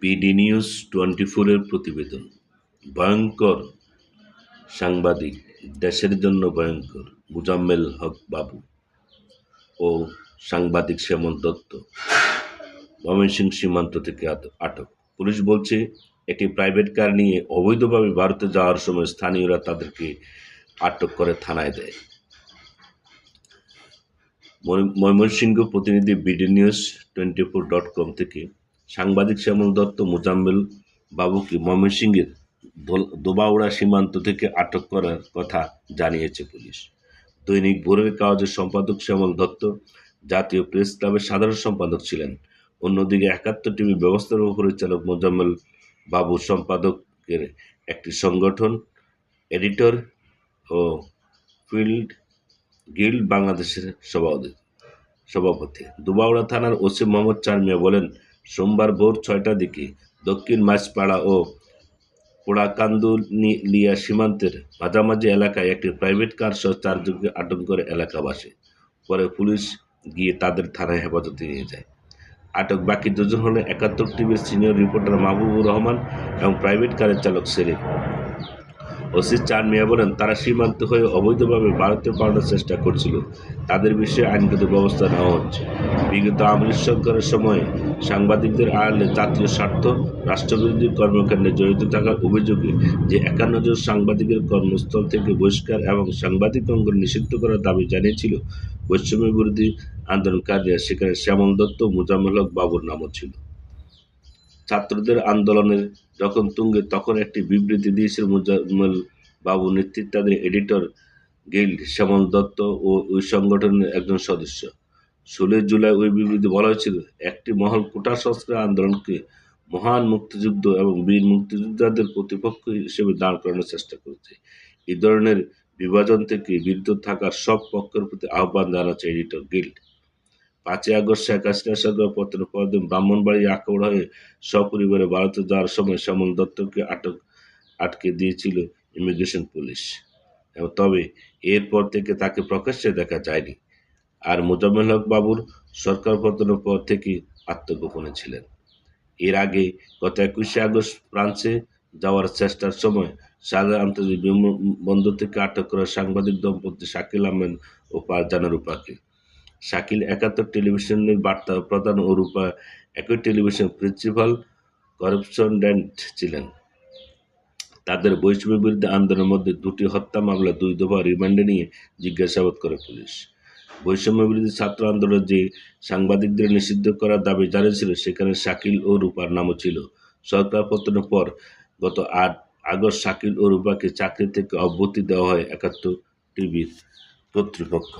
PD news twenty ফোরের প্রতিবেদন। ভয়ঙ্কর সাংবাদিক, দেশের জন্য ভয়ঙ্কর, মুজাম্মেল হক বাবু ও সাংবাদিক শ্যামল দত্ত, ময়মনসিংহ সীমান্ত থেকে আট- আটক। পুলিশ বলছে, একটি প্রাইভেট কার নিয়ে অবৈধভাবে ভারতে যাওয়ার সময় স্থানীয়রা তাদেরকে আটক করে থানায় দেয়। ময়মনসিংহ প্রতিনিধি BD news twenty four dot com থেকে সাংবাদিক শ্যামল দত্ত, মোজাম্মেল বাবুকে ময়মনসিংহের দোবাউড়া সীমান্ত থেকে আটক করার কথা জানিয়েছে পুলিশ। দৈনিক ভোরের কাগজের সম্পাদক শ্যামল দত্ত জাতীয় প্রেস ক্লাবের সাধারণ সম্পাদক ছিলেন। অন্যদিকে একাত্তর টিভি ব্যবস্থাপনা পরিচালক মোজাম্মেল বাবু সম্পাদকের একটি সংগঠন, এডিটর ও ফিল্ড গিল্ড বাংলাদেশের সভাপতি। সভাপতি। দুবাউড়া থানার ওসি মোহাম্মদ চারমিয়া বলেন সোমবার ভোর ছয়টার দিকে দক্ষিণ মাছপাড়া ও পোড়াকান্দুলিয়া সীমান্তের মাঝামাঝি এলাকায় একটি প্রাইভেট কার সহ চারজনকে আটক করে এলাকাবাসী। পরে পুলিশ গিয়ে তাদের থানায় হেফাজতে নিয়ে যায়। আটক বাকি দুজন হলেন একাত্তর টিভির সিনিয়র রিপোর্টার মাহবুবুর রহমান এবং প্রাইভেট কারের চালক সেলিম। ওসি চান মিয়া বলেন, তারা সীমান্ত হয়ে অবৈধভাবে ভারতে পালানোর চেষ্টা করছিল। তাদের বিষয়ে আইনগত ব্যবস্থা নেওয়া হচ্ছে। বিগত আওয়ামী সরকারের সময় সাংবাদিকদের আড়ালে জাতীয় স্বার্থ, রাষ্ট্রবিরোধী কর্মকাণ্ডে জড়িত থাকার অভিযোগে যে একান্ন জন সাংবাদিকের কর্মস্থল থেকে বহিষ্কার এবং সাংবাদিক অঙ্গন নিষিদ্ধ করার দাবি জানিয়েছিল বৈষম্য বিরোধী আন্দোলনকারীরা। সেখানে শ্যামল দত্ত, মুজাম্মেল হক বাবুর নামও ছিল। ছাত্রদের আন্দোলনের যখন তুঙ্গে, তখন একটি বিবৃতি দিয়েছিল মুজাম্মেল বাবু নেতৃত্বাধীন এডিটর গিল্ড শ্যামল দত্ত ও ওই সংগঠনের একজন সদস্য। ষোলোই জুলাই ওই বিবৃতি বলা হয়েছিল, একটি মহল কোটা সংস্কার আন্দোলনকে মহান মুক্তিযুদ্ধ এবং বীর মুক্তিযোদ্ধাদের প্রতিপক্ষ হিসেবে দাঁড় করানোর চেষ্টা করেছে। এই ধরনের বিভাজন থেকে বিরত থাকার সব পক্ষের প্রতি আহ্বান জানাচ্ছে এডিটর গিল্ড পাঁচই আগস্ট শেখ হাসিনা সরকার পতনের পরদিন ব্রাহ্মণবাড়ি আক্রমণ হয়ে সপরিবারে ভারতে যাওয়ার সময় শ্যামল দত্তকে আটক, আটকে দিয়েছিল ইমিগ্রেশন পুলিশ। এবং তবে এরপর থেকে তাকে প্রকাশ্যে দেখা যায়নি। আর মোজাম্মেল হক বাবুর সরকার পতনের পর থেকে আত্মগোপনে ছিলেন। এর আগে গত একুশে আগস্ট ফ্রান্সে যাওয়ার চেষ্টার সময় শাহজাহান আন্তর্জাতিক বিমানবন্দর থেকে আটক করা সাংবাদিক দম্পতি শাকিল আহমেদ ও পারজানা রূপাকে শাকিল একাত্তর টেলিভিশনের বার্তা প্রধান ও রূপা একই টেলিভিশন প্রিন্সিপাল করাপশনডেন্ট ছিলেন। তাদের বৈষম্য বিরুদ্ধে আন্দোলনের মধ্যে দুটি হত্যা মামলা, দুই দফা রিমান্ডে নিয়ে জিজ্ঞাসাবাদ করে পুলিশ। বৈষম্য বিরোধী ছাত্র আন্দোলন যে সাংবাদিকদের নিষিদ্ধ করার দাবি জানিয়েছিল, সেখানে শাকিল ও রূপার নামও ছিল। সরকার পতনের পর গত আট আগস্ট শাকিল ও রূপাকে চাকরি থেকে অব্যাহতি দেওয়া হয় একাত্তর টিভির কর্তৃপক্ষ।